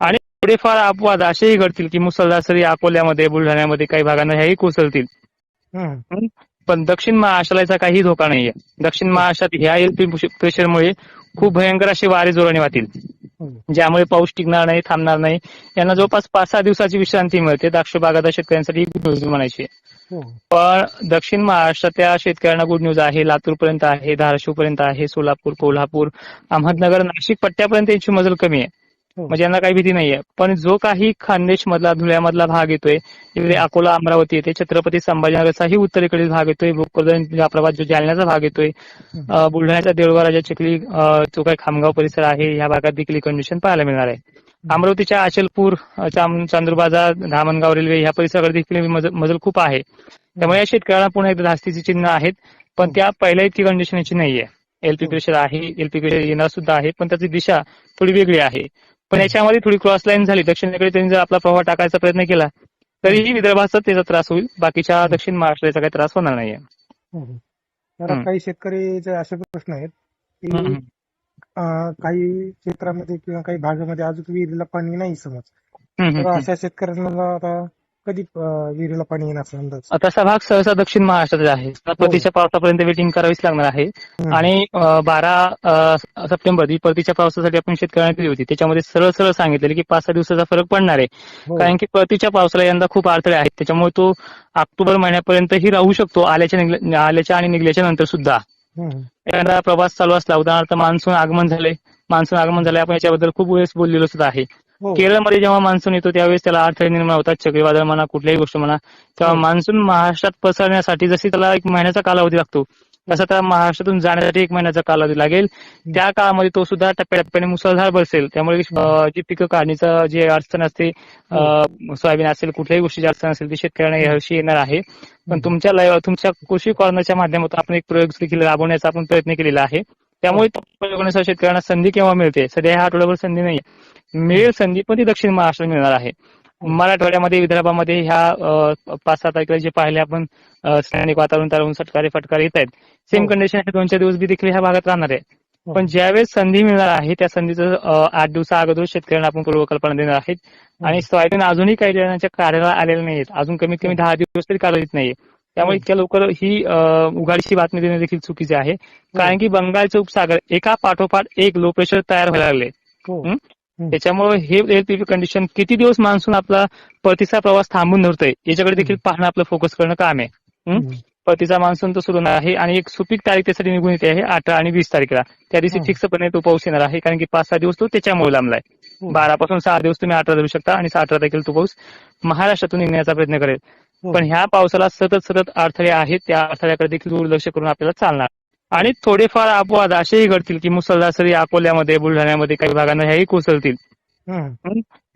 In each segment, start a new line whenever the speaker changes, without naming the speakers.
आणि थोडेफार अपवाद असेही घडतील की मुसळधार सरी अकोल्यामध्ये बुलढाण्यामध्ये काही भागांना ह्याही कोसळतील. पण दक्षिण महाराष्ट्राला काही धोका नाहीये दक्षिण महाराष्ट्रात ह्या एलपी प्रेशरमुळे खूप भयंकर असे वारे जोराने वाहतील. ज्यामुळे पाऊस टिकणार नाही थांबणार नाही यांना जवळपास पाच सहा दिवसाची विश्रांती मिळते द्राक्ष बागायत शेतकऱ्यांसाठी गुड न्यूज म्हणायची. पण दक्षिण महाराष्ट्रातल्या शेतकऱ्यांना गुड न्यूज आहे लातूर पर्यंत आहे धाराशिव पर्यंत आहे सोलापूर कोल्हापूर अहमदनगर नाशिक पट्ट्यापर्यंत यांची मजल कमी आहे. म्हणजे यांना काही भीती नाहीये. पण जो काही खानदेश मधला धुळ्यामधला भाग येतोय इकडे अकोला अमरावती येते छत्रपती संभाजीनगरचाही उत्तरेकडील भाग येतोय भोकरदन जो जालन्याचा भाग येतोय बुलढाण्याचा देऊळगाव राजा चिखली जो काही खामगाव परिसर आहे या भागात देखील ही कंडिशन पाहायला मिळणार आहे. अमरावतीच्या अचलपूर चांदूरबाजार धामणगाव रेल्वे ह्या परिसराकडे देखील मजल खूप आहे. त्यामुळे या शेतकऱ्यांना पुन्हा एकदा धास्तीची चिन्ह आहेत पण त्या पहिल्या इतकी कंडिशन याची नाहीये. एलपी प्रेशर आहे एलपी प्रेशर येणार सुद्धा आहे पण त्याची दिशा थोडी वेगळी आहे. पण याच्यामध्ये थोडी क्रॉस लाईन झाली. दक्षिणेकडे त्यांनी जर आपला प्रवाह टाकायचा प्रयत्न केला तरीही विदर्भाचा त्याचा त्रास होईल. बाकीच्या दक्षिण महाराष्ट्राचा काही त्रास होणार नाहीये.
काही शेतकरीचे असे प्रश्न आहेत की काही क्षेत्रामध्ये किंवा काही भागामध्ये अजून विहिरीला पाणी नाही समज. तर. अशा शेतकऱ्यांना आता कधी विहिरीला पाणी येणार असा अंदाज?
तसा भाग सहसा दक्षिण महाराष्ट्राचा आहे. परतीच्या पावसापर्यंत वेटिंग करावीच लागणार आहे. आणि बारा सप्टेंबर ही परतीच्या पावसासाठी आपण शेतकऱ्यांना दिली होती. त्याच्यामध्ये सरळ सरळ सांगितलेलं की पाच सहा दिवसाचा फरक पडणार आहे.
हो.
कारण की परतीच्या पावसाला यंदा खूप अडथळे आहेत. त्याच्यामुळे तो ऑक्टोबर महिन्यापर्यंतही राहू शकतो आल्याच्या आल्याच्या आणि निघल्याच्या नंतर सुद्धा. एखादा प्रवास चालू असला उदाहरणार्थ मान्सून आगमन झाले मान्सून आगमन झाले आपण याच्याबद्दल खूप वेळेस बोललेलो सुद्धा आहे.
हो.
केरळमध्ये जेव्हा मान्सून येतो त्यावेळेस त्याला अडथळे निर्माण होतात चक्रीवादळ म्हणा कुठल्याही गोष्ट म्हणा. तेव्हा
हो.
मान्सून महाराष्ट्रात पसरण्यासाठी जशी त्याला एक महिन्याचा कालावधी लागतो तसा त्या महाराष्ट्रातून जाण्यासाठी एक महिन्याचा कालावधी लागेल. त्या काळामध्ये तो सुद्धा टप्प्याटप्प्याने मुसळधार बसेल त्यामुळे जी पिकं काढणीचं जे अडचण असते सोयाबीन असेल कुठल्याही गोष्टीची अडचण असेल ती शेतकऱ्यांना यावर्षी येणार आहे. पण तुमच्या तुमच्या कृषी कॉर्नरच्या माध्यमातून आपण एक प्रयोग देखील राबवण्याचा आपण प्रयत्न केलेला आहे. त्यामुळे शेतकऱ्यांना संधी केव्हा मिळते? सध्या ह्या आठवड्याभर संधी नाही मिळेल संधी पण ती दक्षिण महाराष्ट्रात मिळणार आहे. मराठवाड्यामध्ये विदर्भामध्ये ह्या पाच सात तारखेला जे पाहिले आपण स्थानिक वातावरण तारून सटकारे फटकारे येत आहेत. सेम
हो.
कंडिशन हे दोन चार दिवस बी देखील ह्या भागात राहणार आहे.
हो.
पण ज्यावेळेस संधी मिळणार आहे त्या संधीचं आठ दिवसा अगोदर शेतकऱ्यांना आपण पूर्वकल्पना देणार आहेत. आणि सोयाबीन अजूनही काही जणांच्या कार्याला आलेल्या नाहीत अजून कमीत कमी दहा दिवस तरी कालावधीत नाहीये. त्यामुळे इतक्या लवकर ही उघाडीची बातमी देणे देखील चुकीचे आहे कारण की बंगालचे उपसागर एका पाठोपाठ एक लो प्रेशर तयार व्हायला लागले
हो.
हं? त्याच्यामुळे हे कंडिशन किती दिवस मान्सून आपला परतीचा प्रवास थांबून धरतोय याच्याकडे देखील पाहणं आपलं फोकस करणं काम आहे. परतीचा मान्सून तर सुरू आहे आणि एक सुपीक तारीख त्यासाठी निघून येते आहे अठरा आणि वीस तारखेला त्या दिवशी. फिक्सपणे तो पाऊस येणार आहे कारण की पाच सहा दिवस तो त्याच्यामुळे लांबलाय
हो.
बारा पासून सहा दिवस तुम्ही अठरा धरू शकता आणि अठरा तारखेला तो पाऊस महाराष्ट्रातून निघण्याचा प्रयत्न करेल. पण ह्या पावसाला सतत सतत अडथळे आहेत त्या अडथळ्याकडे देखील दुर्लक्ष करून आपल्याला चालणार. आणि थोडेफार अपवाद असेही घडतील की मुसळधार सरी अकोल्यामध्ये बुलढाण्यामध्ये काही भागांना ह्याही कोसळतील.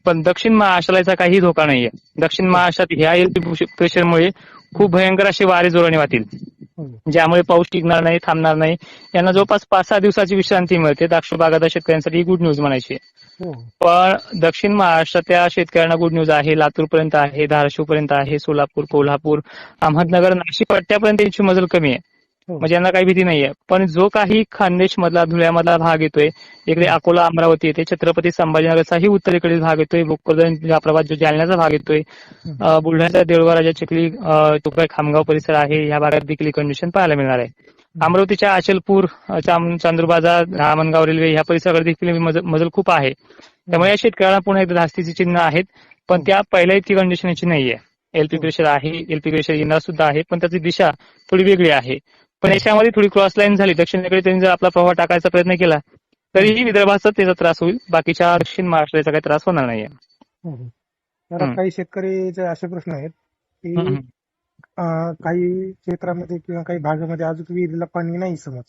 पण दक्षिण महाराष्ट्राला याचा काही धोका नाहीये. दक्षिण महाराष्ट्रात ह्या प्रेशरमुळे खूप भयंकर असे वारे जोराने वाहतील. ज्यामुळे पाऊस टिकणार नाही थांबणार नाही यांना जवळपास पाच सहा दिवसाची विश्रांती मिळते द्राक्ष बागायत शेतकऱ्यांसाठी गुड न्यूज म्हणायची.
हो.
पण दक्षिण महाराष्ट्रातल्या शेतकऱ्यांना गुड न्यूज आहे लातूर पर्यंत आहे धाराशिव पर्यंत आहे सोलापूर कोल्हापूर अहमदनगर नाशिक पट्ट्यापर्यंत यांची मजल कमी आहे. म्हणजे यांना काही भीती नाहीये. पण जो काही खानदेश मधला धुळ्यामधला भाग येतोय इकडे अकोला अमरावती येते छत्रपती संभाजीनगरचाही उत्तरेकडील भाग येतोय जाफराबाद जो जालन्याचा भाग येतोय बुलढाण्याचा देऊळगाव राजा चिखली काही खामगाव परिसर आहे या भागात देखील ही कंडिशन पाहायला मिळणार आहे. अमरावतीच्या अचलपूर चांदूरबाजार धामणगाव रेल्वे ह्या परिसराकडे देखील मजल खूप आहे. त्यामुळे या शेतकऱ्यांना पुन्हा एकदा धास्तीची चिन्ह आहेत पण त्या पहिल्या इतकी कंडिशन याची नाहीये. एलपी प्रेशर आहे एलपी प्रेशर येणार सुद्धा आहे पण त्याची दिशा थोडी वेगळी आहे. पण याच्यामध्ये थोडी क्रॉस लाईन झाली. दक्षिणेकडे त्यांनी जर आपला प्रवाह टाकायचा प्रयत्न केला तरीही विदर्भाचा त्याचा त्रास होईल. बाकीच्या दक्षिण महाराष्ट्राचा काही त्रास होणार नाहीये.
काही शेतकरीचे असे प्रश्न आहेत की काही क्षेत्रामध्ये किंवा काही भागामध्ये अजून विहिरीला पाणी नाही समज.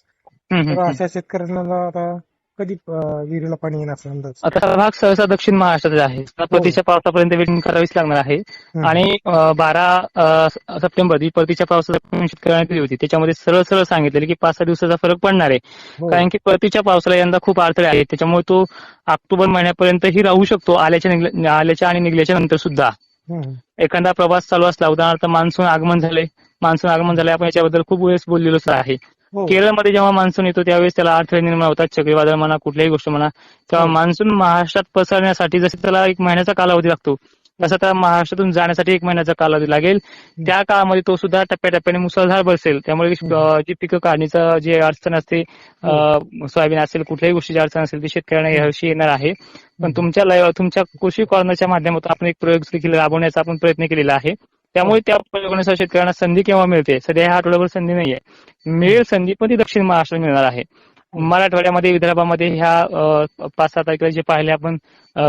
तर. अशा शेतकऱ्यांना आता कधी विहिरीला पाणी येणार अंदाज?
आता हा भाग सहसा दक्षिण महाराष्ट्राचा आहे. परतीच्या पावसापर्यंत वेटिंग करावीच लागणार आहे. आणि बारा सप्टेंबर ही परतीच्या शेतकऱ्यांना दिली होती. त्याच्यामध्ये सरळ सरळ सांगितलेलं की पाच सहा दिवसाचा फरक पडणार आहे.
हो.
कारण की परतीच्या पावसाला यंदा खूप अडथळे आहेत. त्याच्यामुळे तो ऑक्टोबर महिन्यापर्यंतही राहू शकतो आल्याच्या आल्याच्या आणि निघल्याच्या नंतर सुद्धा. एखादा प्रवास चालू असला उदाहरणार्थ मान्सून आगमन झाले. मान्सून आगमन झाले आपण याच्याबद्दल खूप वेळेस बोललेलोच आहे.
हो
केरळमध्ये जेव्हा मान्सून येतो त्यावेळेस त्याला अडथळे निर्माण होतात. चक्रीवादळ म्हणा कुठल्याही गोष्ट म्हणा. तेव्हा
हो.
मान्सून महाराष्ट्रात पसरण्यासाठी जसे त्याला एक महिन्याचा कालावधी लागतो तसा त्या महाराष्ट्रातून जाण्यासाठी एक महिन्याचा कालावधी लागेल. त्या काळामध्ये तो सुद्धा टप्प्याटप्प्याने मुसळधार बसेल. त्यामुळे जी पिकं काढणीचं जे अडचण असते सोयाबीन असेल कुठल्याही गोष्टीची अडचण असेल ती शेतकऱ्यांना यावर्षी येणार आहे. पण तुमच्या तुमच्या कृषी कॉर्नरच्या माध्यमातून आपण एक प्रयोग देखील राबवण्याचा आपण प्रयत्न केलेला आहे. त्यामुळे त्या प्रयोगानुसार शेतकऱ्यांना संधी केव्हा मिळते? सध्या ह्या आठवड्याभर संधी नाहीये. मिळेल संधी पण ती दक्षिण महाराष्ट्रात मिळणार आहे. मराठवाड्यामध्ये विदर्भामध्ये ह्या पाच सात तारखेला जे पाहिले आपण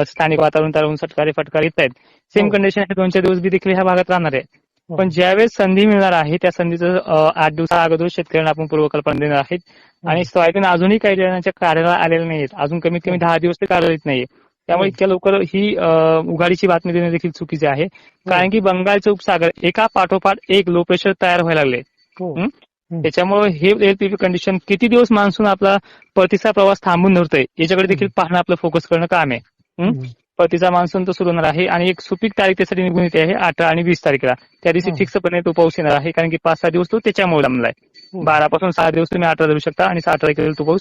स्थानिक वातावरण त्यावरून सटकारे फटकारे येत आहेत. सेम
हो.
कंडिशन हे दोन चार दिवस बी देखील ह्या भागात राहणार आहे.
हो.
पण ज्यावेळेस संधी मिळणार आहे त्या संधीचं आठ दिवसा अगोदर शेतकऱ्यांना आपण पूर्वकल्पना देणार आहेत. आणि सोयाबीन अजूनही काही जणांच्या कार्याला आलेले नाहीत अजून कमीत कमी दहा दिवस ते कार्यरत नाहीये त्यामुळे इतक्या लवकर ही उघाडीची बातमी देणे देखील चुकीचे आहे. कारण की बंगालचे उपसागर एका पाठोपाठ एक लो प्रेशर तयार व्हायला लागले.
हो.
हं? त्याच्यामुळे हे एलपीपी कंडिशन किती दिवस मान्सून आपला परतीचा प्रवास थांबून धरतोय याच्याकडे देखील पाहणं आपलं फोकस करणं काम आहे. हं? परतीचा मान्सून तर सुरू होणार आहे आणि एक सुपीक तारीख त्यासाठी निघून येते आहे अठरा आणि वीस तारखेला. त्या दिवशी
हं.
फिक्सपणे तो पाऊस येणार आहे कारण की पाच सहा दिवस तो त्याच्यामुळे लांबलाय
हो.
बारा पासून सहा दिवस तुम्ही अठरा धरू शकता आणि सहा तारखेला तो पाऊस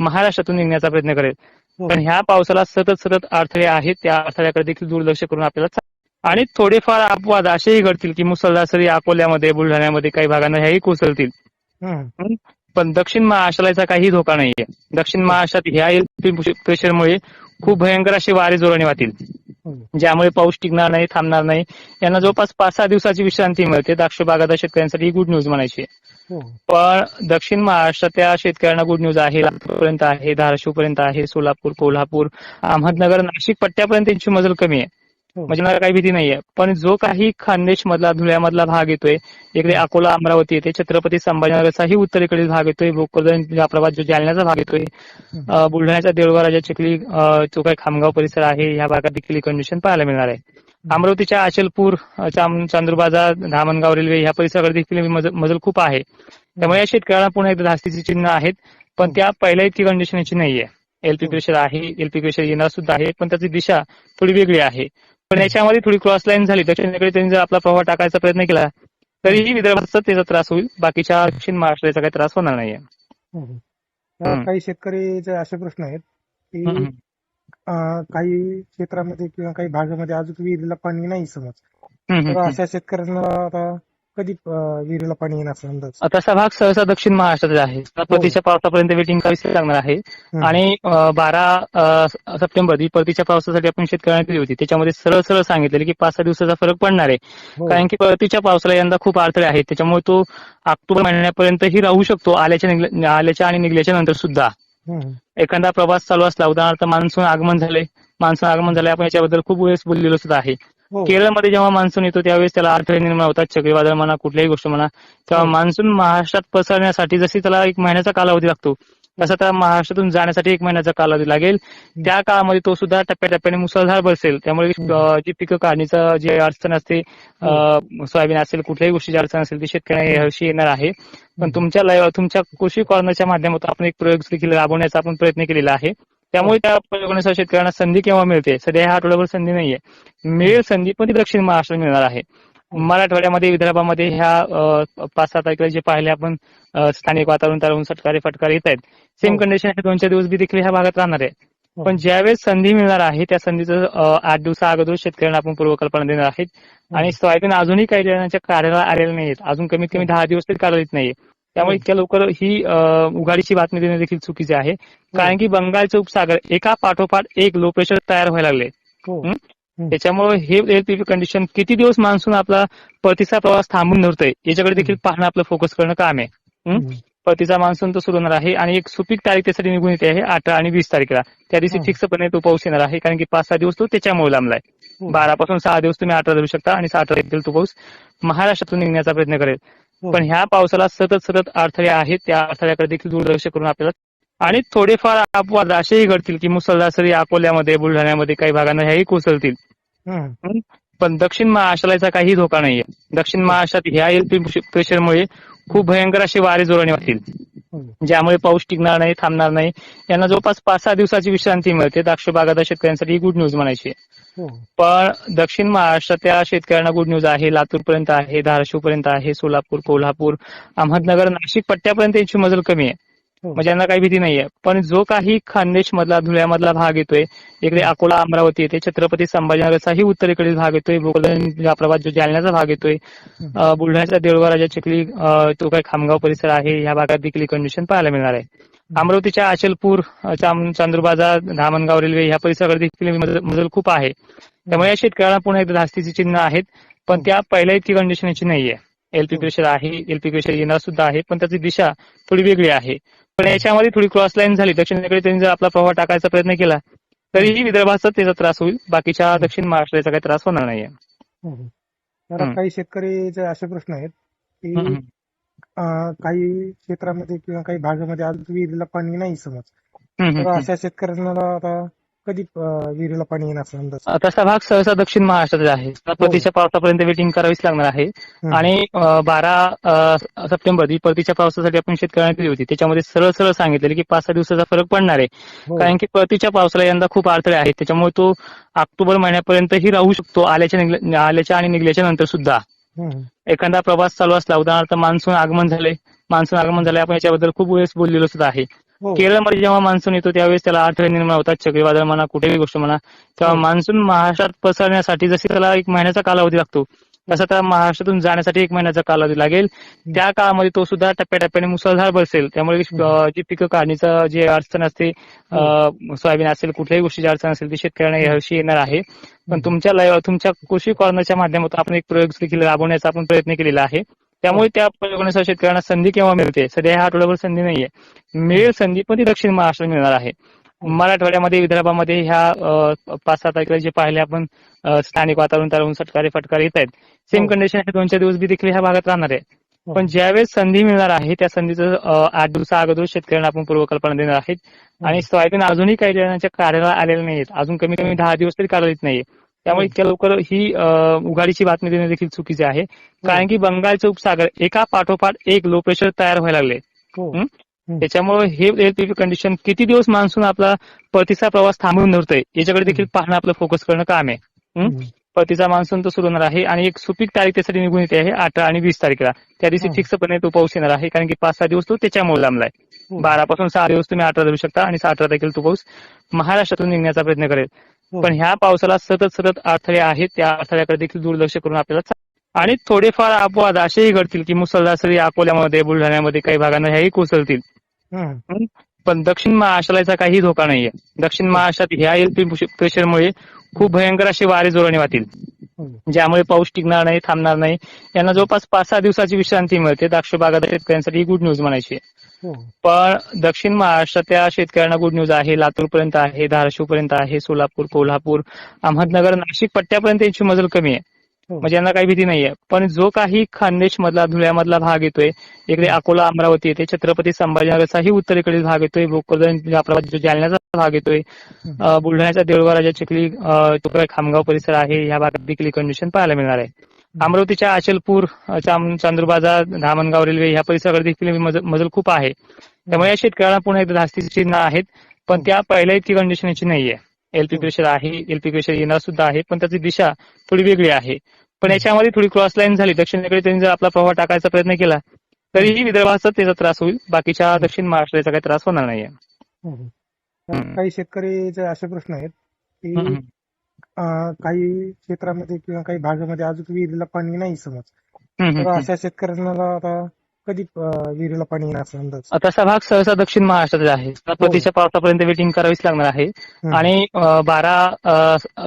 महाराष्ट्रातून निघण्याचा प्रयत्न करेल.
हो.
पण ह्या पावसाला सतत सतत अडथळे आहेत त्या अडथळ्याकडे देखील दुर्लक्ष करून आपल्याला आणि थोडेफार अपवाद असेही घडतील की मुसळधार सरी अकोल्यामध्ये बुलढाण्यामध्ये काही भागांना ह्याही कोसळतील. पण दक्षिण महाराष्ट्राला काही धोका नाहीये दक्षिण महाराष्ट्रात ह्या प्रेशरमुळे खूप भयंकर असे वारे जोराने वाहतील
हो.
ज्यामुळे पाऊस टिकणार नाही थांबणार नाही यांना जवळपास पाच सहा दिवसाची विश्रांती मिळते द्राक्ष बागायत शेतकऱ्यांसाठी ही गुड न्यूज म्हणायची आहे.
हो.
पण दक्षिण महाराष्ट्रातल्या शेतकऱ्यांना गुड न्यूज आहे. पर्यंत आहे धाराशिव पर्यंत आहे सोलापूर कोल्हापूर अहमदनगर नाशिक पट्ट्यापर्यंत त्यांची मजल कमी आहे.
हो.
म्हणजे मला काही भीती नाहीये. पण जो काही खानदेश मधला धुळ्यामधला भाग येतोय इकडे अकोला अमरावती येते छत्रपती संभाजीनगरचाही उत्तरेकडील भाग येतोय. भोकरदन जो जालन्याचा भाग येतोय बुलढाण्याचा देऊळगाव राजा चिखली जो काही खामगाव परिसर आहे या भागात देखील कंडिशन पाहायला मिळणार आहे. अमरावतीच्या अचलपूर चांदूरबाजार धामणगाव रेल्वे ह्या परिसराकडे देखील मजल मजल खूप आहे. त्यामुळे या शेतकऱ्यांना पुन्हा एकदा धास्तीची चिन्ह आहेत पण त्या पहिल्या इतकी कंडिशन याची नाहीये. एलपी प्रेशर आहे एलपी प्रेशर येणार सुद्धा आहे पण त्याची दिशा थोडी वेगळी आहे. पण याच्यामध्ये थोडी क्रॉस लाईन झाली दक्षिणेकडे त्यांनी जर आपला प्रवाह टाकायचा प्रयत्न केला तरीही विदर्भाचा त्याचा त्रास होईल बाकीच्या दक्षिण महाराष्ट्राचा काही त्रास होणार नाहीये.
काही शेतकरीचे असे प्रश्न आहेत की काही क्षेत्रामध्ये किंवा काही भागामध्ये अजून विहिरीला पाणी नाही समज. तर. अशा शेतकऱ्यांना आता कधी विहिरीला पाणी येणार असा अंदाज?
तसा भाग सहसा दक्षिण महाराष्ट्राचा आहे. परतीच्या पावसापर्यंत वेटिंग करावी लागणार आहे. आणि बारा सप्टेंबर ही परतीच्या पावसासाठी आपण शेतकऱ्यांना दिली होती. त्याच्यामध्ये सरळ सरळ सांगितलेलं की पाच सहा दिवसाचा फरक पडणार आहे.
हो.
कारण की परतीच्या पावसाला यंदा खूप अडथळे आहेत. त्याच्यामुळे तो ऑक्टोबर महिन्यापर्यंतही राहू शकतो. आल्याच्या आल्याच्या आणि निघल्याच्या नंतर सुद्धा. एखादा प्रवास चालू असला उदाहरणार्थ मान्सून आगमन झाले मान्सून आगमन झाले आपण याच्याबद्दल खूप वेळेस बोललेलो सुद्धा आहे
हो.
केरळमध्ये जेव्हा मान्सून येतो त्यावेळेस त्याला अडथळे निर्माण होतात चक्रीवादळ म्हणा कुठल्याही गोष्ट म्हणा तेव्हा
हो.
मान्सून महाराष्ट्रात पसरण्यासाठी जशी त्याला एक महिन्याचा कालावधी लागतो तसा त्या महाराष्ट्रातून जाण्यासाठी एक महिन्याचा कालावधी लागेल. त्या काळामध्ये तो सुद्धा टप्प्याटप्प्याने मुसळधार बसेल. त्यामुळे जी पिकं काढणीचं जे अडचण असते सोयाबीन असेल कुठल्याही गोष्टीची अडचण असेल ती शेतकऱ्यांना यावर्षी येणार आहे. पण तुमच्या तुमच्या कृषी कॉर्नरच्या माध्यमातून आपण एक प्रयोग देखील राबवण्याचा आपण प्रयत्न केलेला आहे. त्यामुळे त्या प्रयोगानुसार शेतकऱ्यांना संधी केव्हा मिळते? सध्या ह्या आठवड्याभर संधी नाहीये. मिळेल संधी पण ती दक्षिण महाराष्ट्रात मिळणार आहे. मराठवाड्यामध्ये विदर्भामध्ये ह्या पाच सात तारखेला जे पाहिले आपण स्थानिक वातावरण त्यावरून सटकारे फटकारे येत आहेत. सेम
हो.
कंडिशन हे दोन चार दिवस बी देखील ह्या भागात राहणार आहे.
हो.
पण ज्यावेळेस संधी मिळणार आहे त्या संधीचं आठ दिवसा अगोदर शेतकऱ्यांना आपण पूर्वकल्पना देणार आहेत. आणि सोयाबीन अजूनही काही जणांच्या कार्याला आलेले नाहीत अजून कमीत कमी दहा दिवस तरी कार्यरत नाहीये. त्यामुळे इतक्या लवकर ही उघाडीची बातमी देणे देखील चुकीचे आहे. कारण की बंगालचे उपसागर एका पाठोपाठ एक लो प्रेशर तयार व्हायला लागले
हो.
हं? त्याच्यामुळे हे कंडिशन किती दिवस मान्सून आपला परतीचा प्रवास थांबून धरतोय याच्याकडे देखील पाहणं आपलं फोकस करणं काम आहे. परतीचा मान्सून तर सुरू होणार आहे आणि एक सुपीक तारीख त्यासाठी निघून येते आहे अठरा आणि वीस तारखेला त्या दिवशी. फिक्सपणे तो पाऊस येणार आहे कारण की पाच सहा दिवस तो त्याच्यामुळे लांबलाय. बारा पासून सहा दिवस तुम्ही अठरा धरू शकता आणि सहा तारखेला तो पाऊस महाराष्ट्रातून निघण्याचा प्रयत्न करेल
हो.
पण ह्या पावसाला सतत सतत अडथळे आहेत त्या अडथळ्याकडे देखील दुर्लक्ष करून आपल्याला आणि थोडेफार अपवाद असेही घडतील की मुसळधार सरी अकोल्यामध्ये बुलढाण्यामध्ये काही भागांना ह्याही कोसळतील. पण दक्षिण महाराष्ट्राला काही धोका नाहीये दक्षिण महाराष्ट्रात ह्या एलपी प्रेशरमुळे खूप भयंकर असे वारे जोराने वाहतील. ज्यामुळे पाऊस टिकणार नाही थांबणार नाही यांना जवळपास पाच सहा दिवसाची विश्रांती मिळते द्राक्ष बागायत शेतकऱ्यांसाठी ही गुड न्यूज म्हणायची
हो.
पण दक्षिण महाराष्ट्रातल्या शेतकऱ्यांना गुड न्यूज आहे लातूर पर्यंत आहे धाराशिव पर्यंत आहे सोलापूर कोल्हापूर अहमदनगर नाशिक पट्ट्यापर्यंत यांची मजल कमी आहे. म्हणजे यांना काही भीती नाहीये. पण जो काही खानदेश मधला धुळ्यामधला भाग येतोय इकडे अकोला अमरावती येते छत्रपती संभाजीनगरचाही उत्तरेकडील भाग येतोय जाफराबाद जो जालन्याचा भाग येतोय बुलढाण्याचा देऊळगाव राजा चिखली तो काही खामगाव परिसर आहे या भागात देखील कंडिशन पाहायला मिळणार आहे. अमरावतीच्या अचलपूर चांदूरबाजार धामणगाव रेल्वे ह्या परिसराकडे देखील मजल खूप आहे. त्यामुळे या शेतकऱ्यांना पुन्हा एकदा धास्तीची चिन्ह आहेत पण त्या पहिल्या इतकी कंडिशन याची नाहीये. एलपी प्रेशर आहे एलपी प्रेशर येणार सुद्धा आहे पण त्याची दिशा थोडी वेगळी आहे. पण याच्यामध्ये थोडी क्रॉस लाईन झाली. दक्षिणेकडे त्यांनी जर आपला प्रवाह टाकायचा प्रयत्न केला तरीही विदर्भाचा त्याचा त्रास होईल. बाकीच्या दक्षिण महाराष्ट्राचा काही त्रास होणार नाहीये.
हो. काही शेतकरीचे असे प्रश्न आहेत की काही क्षेत्रामध्ये किंवा काही भागामध्ये अजून विहिरीला पाणी नाही समज. तर. अशा शेतकऱ्यांना आता कधी विहिरीला पाणी येणार अंदाज?
तसा भाग सहसा दक्षिण महाराष्ट्राचा आहे. परतीच्या पावसापर्यंत वेटिंग करावीच लागणार आहे. आणि बारा सप्टेंबर ही परतीच्या पावसासाठी आपण शेतकऱ्यांना दिली होती. त्याच्यामध्ये सरळ सरळ सांगितलेलं की पाच सहा दिवसाचा फरक पडणार आहे.
हो.
कारण की परतीच्या पावसाला यंदा खूप अडथळे आहेत. त्याच्यामुळे तो ऑक्टोबर महिन्यापर्यंतही राहू शकतो आल्याच्या आल्याच्या आणि निघल्याच्या नंतर सुद्धा. एखादा प्रवास चालू असला उदाहरणार्थ मान्सून आगमन झाले मान्सून आगमन झाले आपण याच्याबद्दल खूप वेळेस बोललेलो सुद्धा आहे.
हो.
केरळमध्ये जेव्हा मान्सून येतो त्यावेळेस त्याला अडथळे निर्माण होतात चक्रीवादळ म्हणा कुठेही गोष्ट म्हणा. तेव्हा
हो.
मान्सून महाराष्ट्रात पसरण्यासाठी जशी त्याला एक महिन्याचा कालावधी लागतो तसा त्या महाराष्ट्रातून जाण्यासाठी एक महिन्याचा कालावधी लागेल. त्या काळामध्ये तो सुद्धा टप्प्याटप्प्याने मुसळधार बसेल त्यामुळे जी पिकं काढणीचं जे अडचण असते सोयाबीन असेल कुठल्याही गोष्टीची अडचण असेल ती शेतकऱ्यांना यावर्षी येणार आहे. पण तुमच्या तुमच्या कृषी कॉर्नरच्या माध्यमातून आपण एक प्रयोग देखील राबवण्याचा आपण प्रयत्न केलेला आहे. त्यामुळे त्या प्रयोगानुसार शेतकऱ्यांना संधी केव्हा मिळते? सध्या ह्या आठवड्याभर संधी नाहीये. मिळेल संधी पण ती दक्षिण महाराष्ट्रात मिळणार आहे. मराठवाड्यामध्ये विदर्भामध्ये ह्या पाच सात तारखेला जे पाहिले आपण स्थानिक वातावरण तरुण सटकारे फटकारे येत आहेत. सेम
हो.
कंडिशन हे दोन चार दिवस बी देखील ह्या भागात राहणार आहे.
हो.
पण ज्यावेळेस संधी मिळणार आहे त्या संधीचं आठ दिवसा अगोदर शेतकऱ्यांना आपण पूर्वकल्पना देणार आहेत. आणि सोयाबीन अजूनही काही जणांच्या कार्याला आलेल्या नाहीत अजून कमी कमी दहा दिवस तरी कार्याला येत नाहीये. त्यामुळे इतक्या लवकर ही उघाडीची बातमी देणे देखील चुकीचे आहे कारण की बंगालचे उपसागर एका पाठोपाठ एक लो प्रेशर तयार व्हायला लागले
हो.
हं? त्याच्यामुळे हे कंडिशन किती दिवस मान्सून आपला परतीचा प्रवास थांबवून धरतोय याच्याकडे देखील पाहणं आपलं फोकस करणं काम आहे हं? परतीचा मान्सून तर सुरू होणार आहे आणि एक सुपीक तारीख त्यासाठी निघून येते आहे अठरा आणि वीस तारखेला त्या दिवशी
हं.
फिक्सपणे तो पाऊस येणार आहे कारण की पाच सहा दिवस तो त्याच्यामुळे लांबलाय
हो.
बारा पासून सहा दिवस तुम्ही अठरा धरू शकता आणि अठरा तारखेला तो पाऊस महाराष्ट्रातून निघण्याचा प्रयत्न करेल
हो.
पण ह्या पावसाला सतत सतत अडथळे आहेत. त्या अडथळ्याकडे देखील दुर्लक्ष करून आपल्याला आणि थोडेफार अपवाद असेही घडतील की मुसळधार सरी अकोल्यामध्ये बुलढाण्यामध्ये काही भागांना ह्याही कोसळतील. पण दक्षिण महाराष्ट्राला काही धोका नाहीये. दक्षिण महाराष्ट्रात ह्या एलपी प्रेशरमुळे खूप भयंकर असे वारे जोराने वाहतील.
हो.
ज्यामुळे पाऊस टिकणार नाही थांबणार नाही. यांना जवळपास पाच सहा दिवसाची विश्रांती मिळते. द्राक्ष बागायत शेतकऱ्यांसाठी ही गुड न्यूज म्हणायची
हो.
पण दक्षिण महाराष्ट्रातल्या शेतकऱ्यांना गुड न्यूज आहे. लातूर पर्यंत आहे धाराशिव पर्यंत आहे सोलापूर कोल्हापूर अहमदनगर नाशिक पट्ट्यापर्यंत यांची मजल कमी आहे.
हो.
म्हणजे यांना काही भीती नाहीये. पण जो काही खानदेश मधला धुळ्यामधला भाग येतोय इकडे अकोला अमरावती येते छत्रपती संभाजीनगरचाही उत्तरेकडील भाग येतोय. भोकरदन जाफराबाद जो जालन्याचा भाग येतोय बुलढाण्याचा देऊळगाव राजा चिखली खामगाव परिसर आहे. या भागात देखील कंडिशन पाहायला मिळणार आहे. अमरावतीच्या अचलपूर चांदूरबाजार धामणगाव रेल्वे ह्या परिसराकडे देखील मजल खूप आहे. त्यामुळे या शेतकऱ्यांना पुन्हा एकदा धास्तीची चिन्ह आहेत पण त्या पहिल्या इतकी कंडिशन याची नाहीये. एलपी प्रेशर आहे एलपी प्रेशर येणार सुद्धा आहे पण त्याची दिशा थोडी वेगळी आहे. पण याच्यामध्ये थोडी क्रॉस लाईन झाली. दक्षिणेकडे त्यांनी जर आपला प्रवाह टाकायचा प्रयत्न केला तरीही विदर्भाचा त्याचा त्रास होईल. बाकीच्या दक्षिण महाराष्ट्राचा काही त्रास होणार नाहीये.
काही शेतकरीचे असे प्रश्न आहेत की काही क्षेत्रामध्ये किंवा काही भागामध्ये अजून विहिरीला पाणी नाही समज. तर. अशा शेतकऱ्यांना आता कधी विहिरीला पाणी येणार असं अंदाज?
तसा भाग सहसा दक्षिण महाराष्ट्राचा आहे. परतीच्या पावसापर्यंत वेटिंग करावीच लागणार आहे. आणि बारा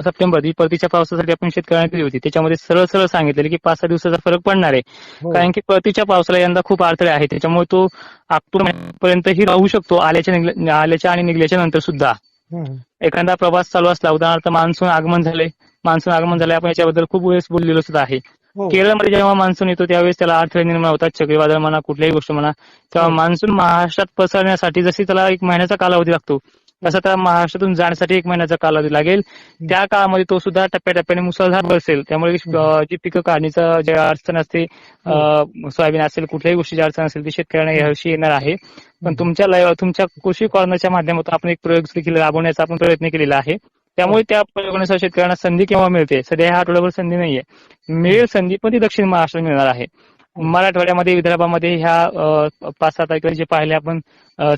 सप्टेंबर ही परतीच्या पावसासाठी आपण शेतकऱ्यांना दिली होती. त्याच्यामध्ये सरळ सरळ सांगितलेलं की पाच सहा दिवसाचा फरक पडणार आहे.
हो.
कारण की परतीच्या पावसाला यंदा खूप अडथळे आहेत. त्याच्यामुळे तो ऑक्टोबर महिन्यापर्यंतही राहू शकतो. आल्याच्या आल्याच्या आणि निघल्याच्या नंतर सुद्धा. एखादा प्रवास चालू असला उदाहरणार्थ मान्सून आगमन झाले मान्सून आगमन झाले आपण याच्याबद्दल खूप वेळेस बोललेलो सुद्धा आहे
हो.
केरळमध्ये जेव्हा मान्सून येतो त्यावेळेस त्याला अडथळे निर्माण होतात चक्रीवादळ म्हणा कुठल्याही गोष्ट म्हणा तेव्हा. मान्सून महाराष्ट्रात पसरण्यासाठी जशी त्याला एक महिन्याचा कालावधी लागतो तसं तर महाराष्ट्रातून जाण्यासाठी एक महिन्याचा कालावधी लागेल त्या काळामध्ये तो सुद्धा टप्प्याटप्प्याने मुसळधार बसेल त्यामुळे जी पिकं काढणीचं जे अडचण असते सोयाबीन असेल कुठल्याही गोष्टीची अडचण असेल ती शेतकऱ्यांना यावर्षी येणार आहे. पण तुमच्या तुमच्या कृषी कॉर्नरच्या माध्यमातून आपण एक प्रयोग देखील राबवण्याचा आपण प्रयत्न केलेला आहे. त्यामुळे त्या प्रयोगानुसार शेतकऱ्यांना संधी केव्हा मिळते? सध्या ह्या आठवड्याभर संधी नाहीये. मिळेल संधी पण ती दक्षिण महाराष्ट्रात मिळणार आहे. मराठवाड्यामध्ये विदर्भामध्ये ह्या पाच सात तारखेला जे पाहिले आपण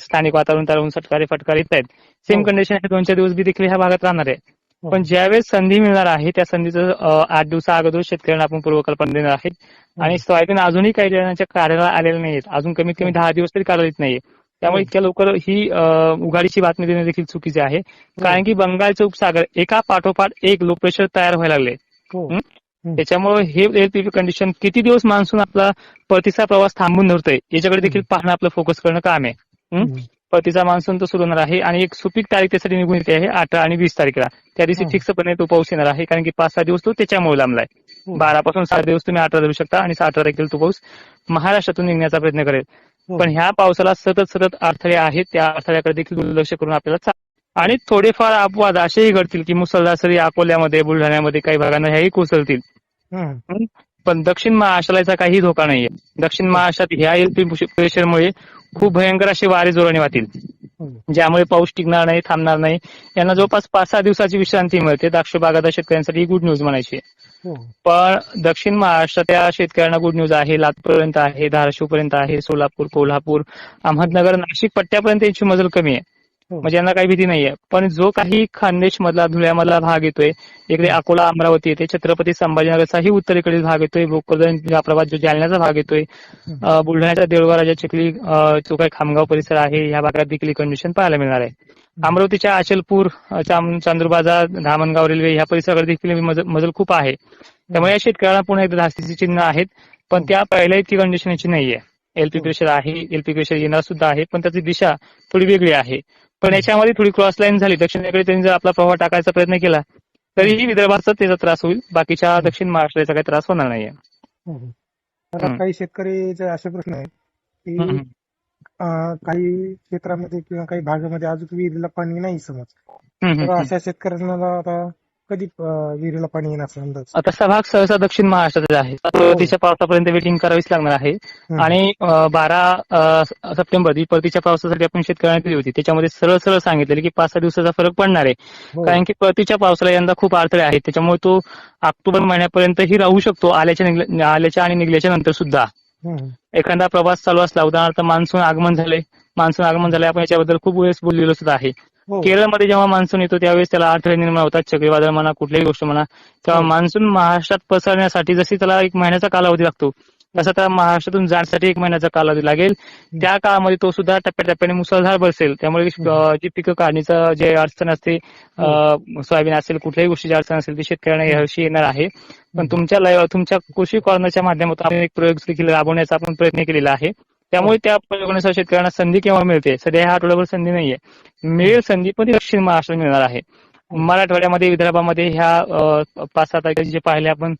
स्थानिक वातावरण तारून सटकारे फटकारे येत आहेत. सेम
हो.
कंडिशन हे दोन चार दिवस बी देखील ह्या भागात राहणार आहे.
हो.
पण ज्यावेळेस संधी मिळणार आहे त्या संधीचं आठ दिवसा अगोदर शेतकऱ्यांना आपण पूर्वकल्पना देणार आहेत. आणि सोयाबीन अजूनही काही जणांच्या कार्याला आलेल्या नाहीत अजून कमीत कमी दहा दिवस तरी काढता येत नाहीये. त्यामुळे इतक्या लवकर ही उघाडीची बातमी देणे देखील चुकीचे आहे. कारण की बंगालचे उपसागर एका पाठोपाठ एक लो प्रेशर तयार व्हायला लागले.
हो.
हं? त्याच्यामुळे हे कंडिशन किती दिवस मान्सून आपला परतीचा प्रवास थांबून धरतोय याच्याकडे देखील पाहणं आपलं फोकस करणं काम आहे. हं? परतीचा मान्सून तर सुरू होणार आहे आणि एक सुपीक तारीख त्यासाठी निघून येते आहे अठरा आणि वीस तारखेला त्या दिवशी. फिक्सपणे तो पाऊस येणार आहे कारण की पाच सहा दिवस तो त्याच्यामुळे लांबलाय. बारा पासून सात दिवस तुम्ही अठरा धरू शकता आणि अठरा तारखेला तो पाऊस महाराष्ट्रातून निघण्याचा प्रयत्न करेल
हो.
पण ह्या पावसाला सतत सतत अडथळे आहेत त्या अडथळ्याकडे देखील दुर्लक्ष करून आपल्याला आणि थोडेफार अपवाद असेही घडतील की मुसळधार सरी अकोल्यामध्ये बुलढाण्यामध्ये काही भागांना ह्याही कोसळतील. पण दक्षिण महाराष्ट्राला याचा काही धोका नाहीये दक्षिण महाराष्ट्रात ह्या प्रेशरमुळे खूप भयंकर असे वारे जोराने वाहतील
हम्म.
ज्यामुळे पाऊस टिकणार नाही थांबणार नाही यांना जवळपास पाच सहा दिवसाची विश्रांती मिळते द्राक्ष बागायत शेतकऱ्यांसाठी ही गुड न्यूज म्हणायची
हो.
पण दक्षिण महाराष्ट्रातल्या शेतकऱ्यांना गुड न्यूज आहे लातूरपर्यंत आहे धाराशिव पर्यंत आहे सोलापूर कोल्हापूर अहमदनगर नाशिक पट्ट्यापर्यंत यांची मजल कमी आहे
हो.
म्हणजे यांना काही भीती नाहीये. पण जो काही खानदेश मधला धुळ्यामधला भाग येतोय इकडे अकोला अमरावती येते छत्रपती संभाजीनगरचाही उत्तरेकडील भाग येतोय भोकरदन जाफराबाद जो जालन्याचा भाग येतोय बुलढाण्याचा राजा चिखली जो काही खामगाव परिसर आहे या भागात देखील ही कंडिशन पाहायला मिळणार आहे. अमरावतीच्या अचलपूर चांदूरबाजार धामणगाव रेल्वे ह्या परिसराकडे देखील मजल मजल खूप आहे. त्यामुळे या शेतकऱ्यांना पुन्हा एकदा धास्तीची चिन्ह आहेत पण त्या पहिल्या इतकी कंडिशन याची नाहीये. एलपी प्रेशर आहे एलपी प्रेशर येणार सुद्धा आहे पण त्याची दिशा थोडी वेगळी आहे. पण याच्यामध्ये थोडी क्रॉस लाईन झाली. दक्षिणेकडे त्यांनी जर आपला प्रवाह टाकायचा प्रयत्न केला तरीही विदर्भाचा त्याचा त्रास होईल. बाकीच्या दक्षिण महाराष्ट्राचा काही त्रास होणार नाहीये.
आता. काही शेतकरीचे असे प्रश्न आहेत की काही क्षेत्रामध्ये किंवा काही भागामध्ये अजून विहिरीला पाणी नाही समज. तर. अशा शेतकऱ्यांना आता कधी विहिरीला पाणी येणार अंदाज?
तसा भाग सहसा दक्षिण महाराष्ट्राचा आहे. परतीच्या पावसापर्यंत वेटिंग करावीच लागणार आहे. आणि बारा सप्टेंबर ही परतीच्या पावसासाठी आपण शेतकऱ्यांना दिली होती. त्याच्यामध्ये सरळ सरळ सांगितलेलं की पाच सहा दिवसाचा फरक पडणार आहे.
हो.
कारण की परतीच्या पावसाला यंदा खूप अडथळे आहेत. त्याच्यामुळे तो ऑक्टोबर महिन्यापर्यंतही राहू शकतो. आल्याच्या आल्याच्या आणि निघल्याच्या नंतर सुद्धा. एखादा प्रवास चालू असला उदाहरणार्थ मान्सून आगमन झाले मान्सून आगमन झाले आपण याच्याबद्दल खूप वेळेस बोललेलो सुद्धा आहे.
हो.
केरळमध्ये जेव्हा मान्सून येतो त्यावेळेस त्याला अडथळे निर्माण होतात. चक्रीवादळ म्हणा कुठलीही गोष्ट म्हणा. तेव्हा
हो.
मान्सून महाराष्ट्रात पसरण्यासाठी जशी त्याला एक महिन्याचा कालावधी लागतो तसा त्या महाराष्ट्रातून जाण्यासाठी एक महिन्याचा कालावधी लागेल. त्या काळामध्ये तो सुद्धा टप्प्याटप्प्याने मुसळधार बसेल त्यामुळे जी पिकं काढणीचं जे अडचण असते सोयाबीन असेल कुठल्याही गोष्टीची अडचण असेल ती शेतकऱ्यांना यावर्षी येणार आहे. पण तुमच्या तुमच्या कृषी कॉर्नरच्या माध्यमातून आपण एक प्रयोग देखील राबवण्याचा आपण प्रयत्न केलेला आहे. त्यामुळे त्या प्रयोगानुसार शेतकऱ्यांना संधी केव्हा मिळते? सध्या ह्या आठवड्याभर संधी नाहीये. मिळेल संधी पण ती दक्षिण महाराष्ट्रात मिळणार आहे. मराठवाड्यामध्ये विदर्भामध्ये ह्या पाच सात तारखेला जे पाहिले आपण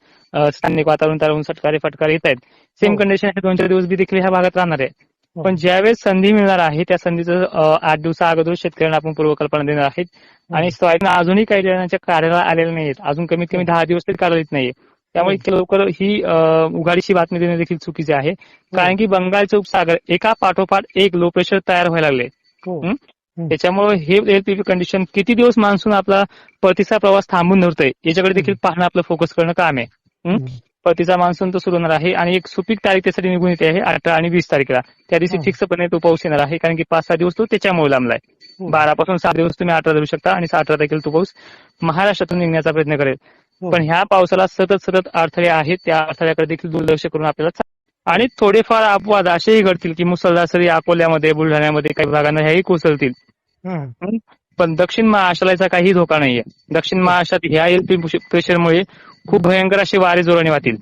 स्थानिक वातावरण तारून सटकारे फटकारे येत आहेत. सेम
हो.
कंडिशन हे दोन चार दिवस बी देखील ह्या भागात राहणार आहे.
हो.
पण ज्यावेळेस संधी मिळणार आहे त्या संधीचं आठ दिवसा अगोदर शेतकऱ्यांना आपण पूर्वकल्पना देणार आहेत. आणि सोयाबीन अजूनही काही जणांच्या कार्याला आलेल्या नाहीत अजून कमीत कमी दहा दिवस तरी काढता येत नाहीये. त्यामुळे इतक्या लवकर ही उघाडीची बातमी देणे देखील चुकीचे आहे कारण की बंगालचे उपसागर एका पाठोपाठ एक लो प्रेशर तयार व्हायला लागले
हो.
हं? त्याच्यामुळे हे एलपीपी कंडिशन किती दिवस मान्सून आपला परतीचा प्रवास थांबून धरतोय याच्याकडे देखील पाहणं आपलं फोकस करणं काम आहे हं? परतीचा मान्सून तर सुरू होणार आहे आणि एक सुपीक तारीख त्यासाठी निघून येते आहे अठरा आणि वीस तारखेला त्या दिवशी
हं.
फिक्सपणे तो पाऊस येणार आहे कारण की पाच सहा दिवस तो त्याच्यामुळे लांबलाय
हो.
बारा पासून सात दिवस तुम्ही अठरा धरू शकता आणि अठरा तारखेला तो पाऊस महाराष्ट्रातून निघण्याचा प्रयत्न करेल
हो.
पण ह्या पावसाला सतत सतत अडथळे आहेत त्या अडथळ्याकडे देखील दुर्लक्ष करून आपल्याला आणि थोडेफार अपवाद असेही घडतील की मुसळधार सरी अकोल्यामध्ये बुलढाण्यामध्ये काही भागांना ह्याही कोसळतील. पण दक्षिण महाराष्ट्राला काही धोका नाहीये दक्षिण महाराष्ट्रात ह्या एलपी प्रेशरमुळे खूप भयंकर असे वारे जोराने वाहतील.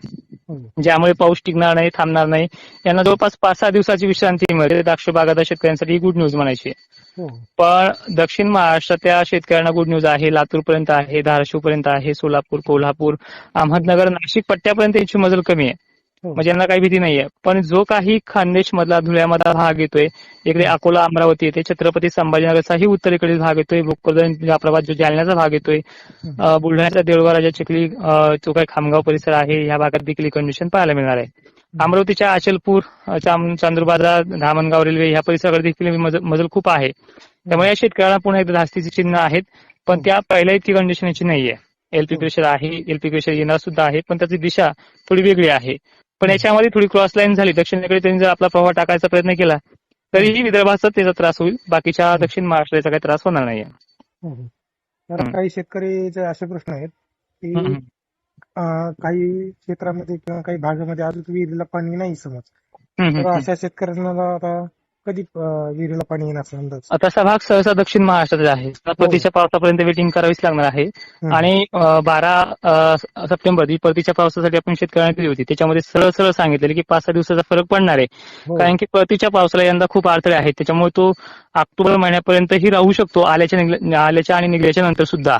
ज्यामुळे पाऊस टिकणार नाही थांबणार नाही यांना जवळपास पाच सहा दिवसाची विश्रांती मिळते द्राक्ष बागायत शेतकऱ्यांसाठी ही गुड न्यूज म्हणायची
हो.
पण दक्षिण महाराष्ट्रातल्या शेतकऱ्यांना गुड न्यूज आहे लातूर पर्यंत आहे धाराशिव पर्यंत आहे सोलापूर कोल्हापूर अहमदनगर नाशिक पट्ट्यापर्यंत यांची मजल कमी आहे. म्हणजे यांना काही भीती नाहीये. पण जो काही खानदेश मधला धुळ्यामधला भाग येतोय इकडे अकोला अमरावती येते छत्रपती संभाजीनगरचाही उत्तरेकडील भाग येतोय भोकरदन जाफराबाद जो जालन्याचा भाग येतोय बुलढाण्याचा देऊळगाव राजा चिखली जो काही खामगाव परिसर आहे या भागात देखील ही कंडिशन पाहायला मिळणार आहे. अमरावतीच्या अचलपूर चांदूरबाजार धामणगाव रेल्वे ह्या परिसराकडे देखील मजल मजल खूप आहे. त्यामुळे या शेतकऱ्यांना पुन्हा एकदा धास्तीची चिन्ह आहेत पण त्या पहिल्या इतकी कंडिशन याची नाहीये. एलपी प्रेशर आहे एलपी प्रेशर येणार सुद्धा आहे पण त्याची दिशा थोडी वेगळी आहे. पण याच्यामध्ये थोडी क्रॉस लाईन झाली. दक्षिणेकडे त्यांनी जर आपला प्रवाह टाकायचा प्रयत्न केला तरीही विदर्भाचा त्याचा त्रास होईल. बाकीच्या दक्षिण महाराष्ट्राचा काही त्रास होणार
हम्म. काही शेतकरीचे असे प्रश्न आहेत की काही क्षेत्रामध्ये किंवा काही भागामध्ये अजून विहिरीला पाणी नाही समज. तर. अशा शेतकऱ्यांना आता कधी विहिरीला पाणी येणार अंदाज?
तसा भाग सहसा दक्षिण महाराष्ट्राचा आहे. परतीच्या पावसापर्यंत वेटिंग करावीच लागणार आहे. आणि बारा सप्टेंबर ही परतीच्या पावसासाठी आपण शेतकऱ्यांना दिली होती. त्याच्यामध्ये सरळ सरळ सांगितलेलं की पाच सहा दिवसाचा फरक पडणार आहे.
हो.
कारण की परतीच्या पावसाला यंदा खूप अडथळे आहेत. त्याच्यामुळे तो ऑक्टोबर महिन्यापर्यंतही राहू शकतो आल्याच्या आल्याच्या आणि निघल्याच्या नंतर सुद्धा.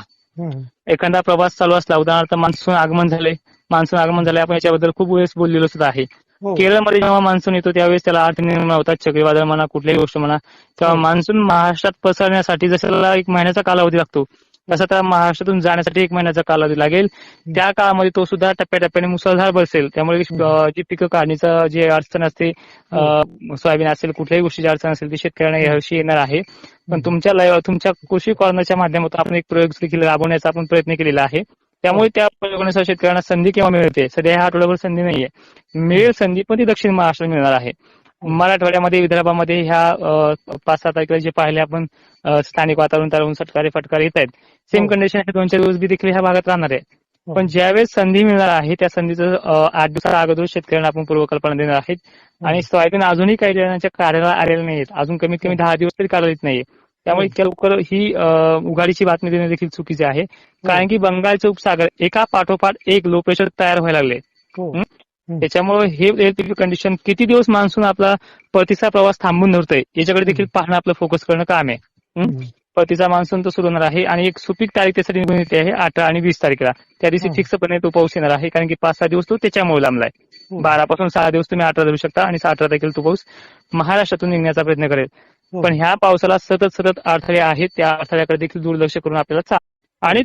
एखादा प्रवास चालू असला उदाहरणार्थ मान्सून आगमन झाले मान्सून आगमन झाले आपण याच्याबद्दल खूप वेळेस बोललेलो सुद्धा आहे.
हो.
केरळमध्ये जेव्हा मान्सून येतो त्यावेळेस त्याला अर्थ निर्माण होतात. चक्रीवादळ म्हणा कुठल्याही गोष्ट म्हणा. तेव्हा
हो.
मान्सून महाराष्ट्रात पसरण्यासाठी जसं त्याला एक महिन्याचा कालावधी लागतो तसा त्या महाराष्ट्रातून जाण्यासाठी एक महिन्याचा कालावधी लागेल. त्या काळामध्ये तो सुद्धा टप्प्याटप्प्याने मुसळधार बसेल. त्यामुळे जी पिकं काढणीचं जे अडचण असते सोयाबीन असेल कुठल्याही गोष्टीची अडचण असेल ती शेतकऱ्यांना यावर्षी येणार आहे. पण तुमच्या तुमच्या कृषी कॉर्नरच्या माध्यमातून आपण एक प्रयोग देखील राबवण्याचा आपण प्रयत्न केलेला आहे. त्यामुळे त्या प्रयोगानुसार शेतकऱ्यांना संधी केव्हा मिळते? सध्या ह्या आठवड्याभर संधी नाहीये. मिळेल संधी पण ती दक्षिण महाराष्ट्रात मिळणार आहे. मराठवाड्यामध्ये विदर्भामध्ये ह्या पाच सात तारखेला जे पाहिले आपण स्थानिक वातावरण त्यावरून सटकारे फटकारे येत आहेत. सेम
हो.
कंडिशन हे दोन चार दिवस बी देखील ह्या भागात राहणार आहे.
हो.
पण ज्यावेळेस संधी मिळणार आहे त्या संधीचं आठ दिवसाच्या अगोदर शेतकऱ्यांना आपण पूर्वकल्पना देणार आहेत. आणि सोयाबीन अजूनही काही जणांच्या कार्याला आलेल्या नाहीत अजून कमीत कमी दहा दिवस तरी काढता नाहीये. त्यामुळे इतक्या लवकर ही उघाडीची बातमी देणे देखील चुकीचे आहे कारण की बंगालचे उपसागर एका पाठोपाठ एक लो प्रेशर तयार व्हायला लागले
हो.
हं?
हं.
त्याच्यामुळे हे कंडिशन किती दिवस मान्सून आपला परतीचा प्रवास थांबून धरतोय याच्याकडे देखील पाहणं आपलं फोकस करणं काम आहे हं? परतीचा मान्सून तर सुरू होणार आहे आणि एक सुपीक तारीख त्यासाठी निघून येते आहे अठरा आणि वीस तारखेला त्या दिवशी
हं.
फिक्सपणे तो पाऊस येणार आहे कारण की पाच सहा दिवस तो त्याच्यामुळे लांबलाय
हो.
बारा पासून सहा दिवस तुम्ही अठरा धरू शकता आणि अठरा तारखेला तो पाऊस महाराष्ट्रातून निघण्याचा प्रयत्न करेल
हो.
पण ह्या पावसाला सतत सतत अडथळे आहेत. त्या अडथळ्याकडे देखील दुर्लक्ष करून आपल्याला चा- आणि